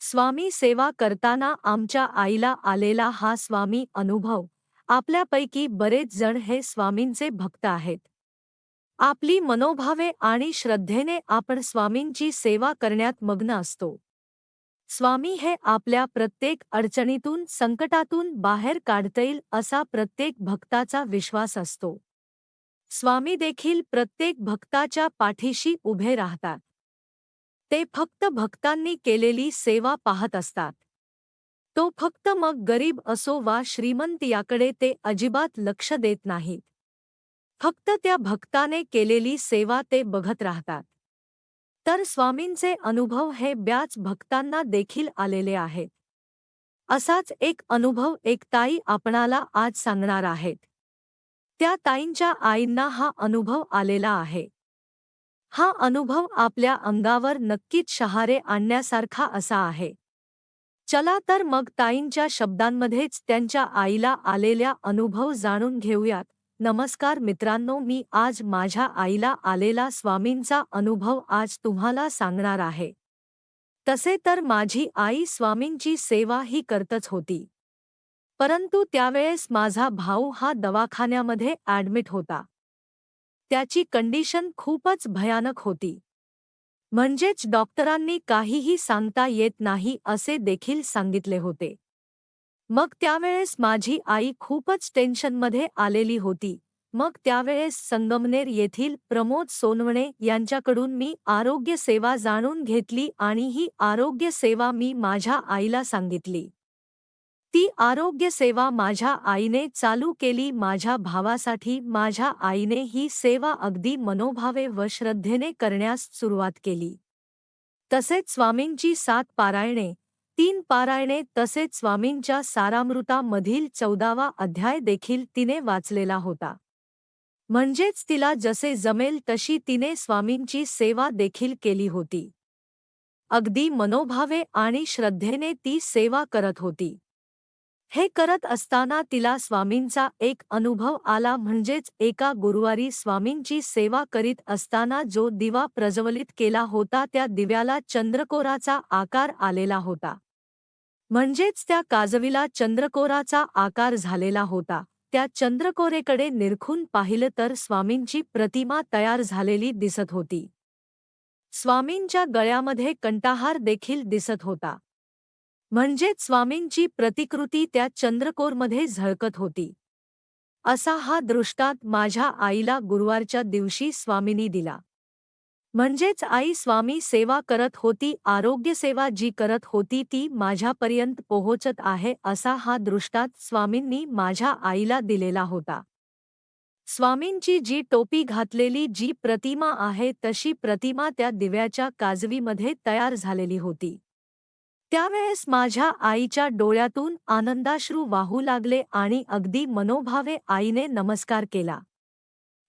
स्वामी सेवा करताना आमच्या आईला आलेला हा स्वामी अनुभव. आपल्यापैकी बरेच जण हे स्वामींचे भक्त आहेत. आपली मनोभावे आणि श्रद्धेने आपण स्वामींची सेवा करण्यात मग्न असतो. स्वामी हे आपल्या प्रत्येक अडचणीतून संकटातून बाहेर काढता येईल असा प्रत्येक भक्ताचा विश्वास असतो. स्वामी देखील प्रत्येक भक्ताच्या पाठीशी उभे राहतात. ते फक्त भक्तांनी केलेली सेवा पाहत असतात. तो फक्त मग गरीब असो वा श्रीमंत याकडे ते अजिबात लक्ष देत नाहीत. फक्त त्या भक्ताने केलेली सेवा ते बघत राहतात. तर स्वामींचे अनुभव हे ब्याच भक्तांना देखील आलेले आहेत. असाच एक अनुभव एक ताई आपणाला आज सांगणार आहेत. त्या ताईंच्या आईंना हा अनुभव आलेला आहे. हा अनुभव आपल्या अंगावर नक्कीच शहारे आणण्यासारखा असा आहे. चला तर मग ताईंच्या शब्दांमध्येच त्यांच्या आईला आलेल्या अनुभव जाणून घेऊयात. नमस्कार मित्रांनो मी आज माझ्या आईला आलेला स्वामींचा अनुभव आज तुम्हाला सांगणार आहे. तसे तर माझी आई स्वामींची सेवा ही करतच होती. परंतु त्यावेळेस माझा भाऊ हा दवाखान्यामध्ये ॲडमिट होता. त्याची कंडिशन खूपच भयानक होती. म्हणजेच डॉक्टरांनी काहीही सांगता येत नाही असे देखील सांगितले होते. मग त्यावेळेस माझी आई खूपच टेन्शनमध्ये आलेली होती. मग त्यावेळेस संगमनेर येथील प्रमोद सोनवणे यांच्याकडून मी आरोग्य सेवा जाणून घेतली आणि ही आरोग्य सेवा मी माझ्या आईला सांगितली. ती आरोग्य सेवा माझ्या आईने चालू केली माझ्या भावासाठी माझ्या आईने ही सेवा अगदी मनोभावे व श्रद्धेने करण्यास सुरुवात केली. तसेच स्वामींची सात पारायणे तीन पारायणे तसेच स्वामींच्या सारामृतामधील चौदावा अध्याय देखील तिने वाचलेला होता. म्हणजेच तिला जसे जमेल तशी तिने स्वामींची सेवा देखील केली होती. अगदी मनोभावे आणि श्रद्धेने ती सेवा करत होती. हे करत असताना तिला स्वामींचा एक अनुभव आला म्हणजेच एका गुरुवारी स्वामींची सेवा करीत असताना जो दिवा प्रज्वलित केला होता त्या दिव्याला चंद्रकोराचा आकार आलेला होता. म्हणजेच त्या काजवीला चंद्रकोराचा आकार झालेला होता. त्या चंद्रकोरेकडे निरखून पाहिलं तर स्वामींची प्रतिमा तयार झालेली दिसत होती. स्वामींच्या गळ्यामध्ये कंटाहार देखील दिसत होता. म्हणजेच स्वामींची प्रतिकृती त्या चंद्रकोरमध्ये झळकत होती. असा हा दृष्टांत माझ्या आईला गुरुवारच्या दिवशी स्वामींनी दिला. म्हणजेच आई स्वामी सेवा करत होती आरोग्य सेवा जी करत होती ती माझ्यापर्यंत पोहोचत आहे असा हा दृष्टांत स्वामींनी माझ्या आईला दिलेला होता. स्वामींची जी टोपी घातलेली जी प्रतिमा आहे तशी प्रतिमा त्या दिव्याच्या काजवीमध्ये तयार झालेली होती. त्यावेळेस माझ्या आईच्या डोळ्यातून आनंदाश्रू वाहू लागले आणि अगदी मनोभावे आईने नमस्कार केला.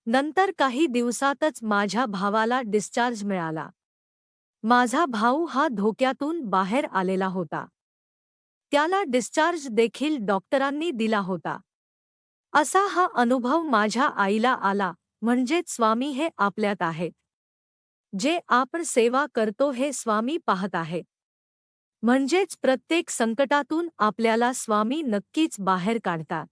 नंतर काही दिवसातच माझ्या भावाला डिस्चार्ज मिळाला. माझा भाऊ हा धोक्यातून बाहेर आलेला होता. त्याला डिस्चार्ज देखील डॉक्टरांनी दिला होता. असा हा अनुभव माझ्या आईला आला म्हणजेच स्वामी हे आपल्यात आहेत. जे आपण सेवा करतो हे स्वामी पाहत आहेत. म्हणजेच प्रत्येक संकटातून आपल्याला स्वामी नक्कीच बाहेर काढतात.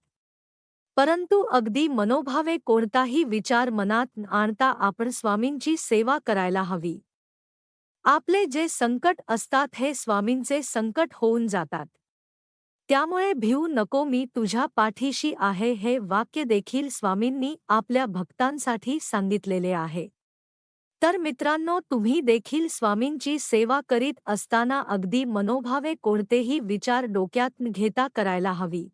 परंतु अगदी मनोभावे कोणताही विचार मनात आणता आपण स्वामींची सेवा करायला हवी. आपले जे संकट असतात हे स्वामींचे संकट होऊन जातात. त्यामुळे भिऊ नको मी तुझ्या पाठीशी आहे हे वाक्य देखील स्वामींनी आपल्या भक्तांसाठी सांगितलेले आहे. तर मित्रांनो तुम्ही देखील स्वामींची सेवा करीत असताना अगदी मनोभावे कोणतेही विचार डोक्यात घेता करायला हवी.